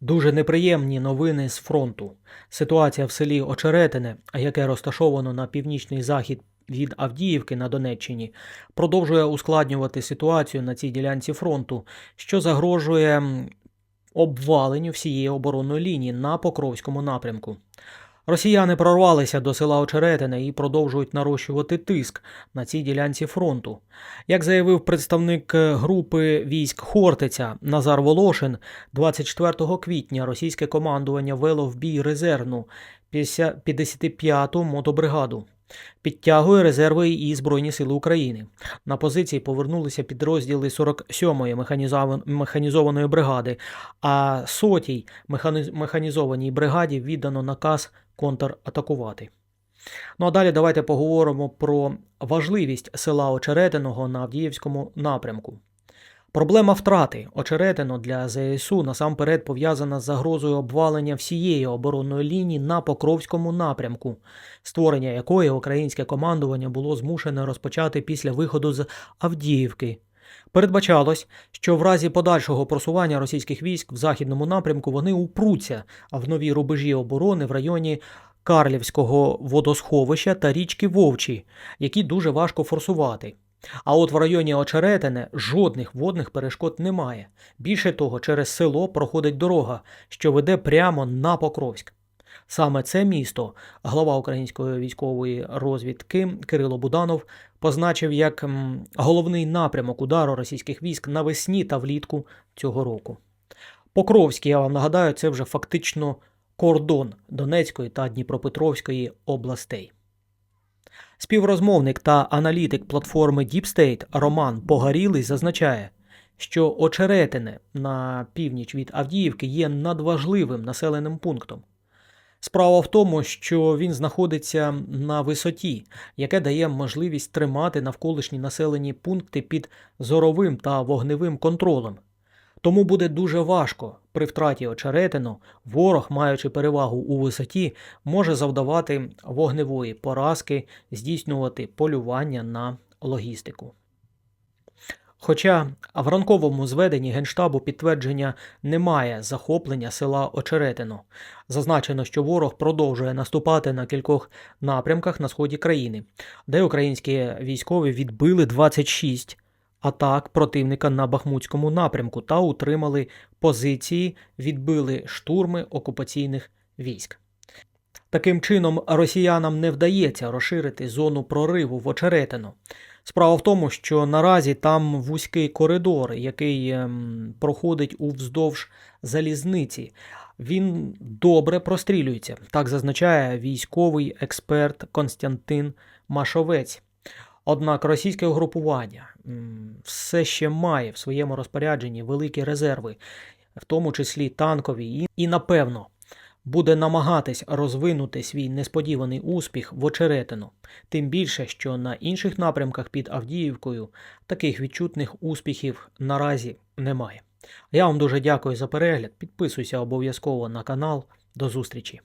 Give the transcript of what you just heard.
Дуже неприємні новини з фронту. Ситуація в селі Очеретине, яке розташовано на північний захід від Авдіївки на Донеччині, продовжує ускладнювати ситуацію на цій ділянці фронту, що загрожує обваленню всієї оборонної лінії на Покровському напрямку. Росіяни прорвалися до села Очеретине і продовжують нарощувати тиск на цій ділянці фронту. Як заявив представник е, групи військ Хортиця Назар Волошин, 24 квітня російське командування вело в бій резервну 50 55-ту мотобригаду. Підтягує резерви і Збройні Сили України. На позиції повернулися підрозділи 47-ї механізованої бригади, а сотій механізованій бригаді віддано наказ контратакувати. Ну а далі давайте поговоримо про важливість села Очеретиного на Авдіївському напрямку. Проблема втрати Очеретино для ЗСУ насамперед пов'язана з загрозою обвалення всієї оборонної лінії на Покровському напрямку, створення якої українське командування було змушене розпочати після виходу з Авдіївки. Передбачалось, що в разі подальшого просування російських військ в західному напрямку вони упруться в нові рубежі оборони в районі Карлівського водосховища та річки Вовчі, які дуже важко форсувати. А от в районі Очеретине жодних водних перешкод немає. Більше того, через село проходить дорога, що веде прямо на Покровськ. Саме це місто глава української військової розвідки Кирило Буданов позначив як головний напрямок удару російських військ навесні та влітку цього року. Покровський, я вам нагадаю, це вже фактично кордон Донецької та Дніпропетровської областей. Співрозмовник та аналітик платформи Deep State Роман Погорілий зазначає, що Очеретине на північ від Авдіївки є надважливим населеним пунктом. Справа в тому, що він знаходиться на висоті, яке дає можливість тримати навколишні населені пункти під зоровим та вогневим контролем. Тому буде дуже важко при втраті очеретину ворог, маючи перевагу у висоті, може завдавати вогневої поразки, здійснювати полювання на логістику. Хоча в ранковому зведенні Генштабу підтвердження немає захоплення села Очеретино. Зазначено, що ворог продовжує наступати на кількох напрямках на сході країни, де українські військові відбили 26 атак противника на Бахмутському напрямку та утримали позиції, відбили штурми окупаційних військ. Таким чином, росіянам не вдається розширити зону прориву в Очеретино. Справа в тому, що наразі там вузький коридор, який ем, проходить уздовж залізниці. Він добре прострілюється, так зазначає військовий експерт Константин Машовець. Однак російське угрупування все ще має в своєму розпорядженні великі резерви, в тому числі танкові, і, напевно буде намагатись розвинути свій несподіваний успіх в очеретину, тим більше, що на інших напрямках під Авдіївкою таких відчутних успіхів наразі немає. Я вам дуже дякую за перегляд. Підписуйся обов'язково на канал. До зустрічі!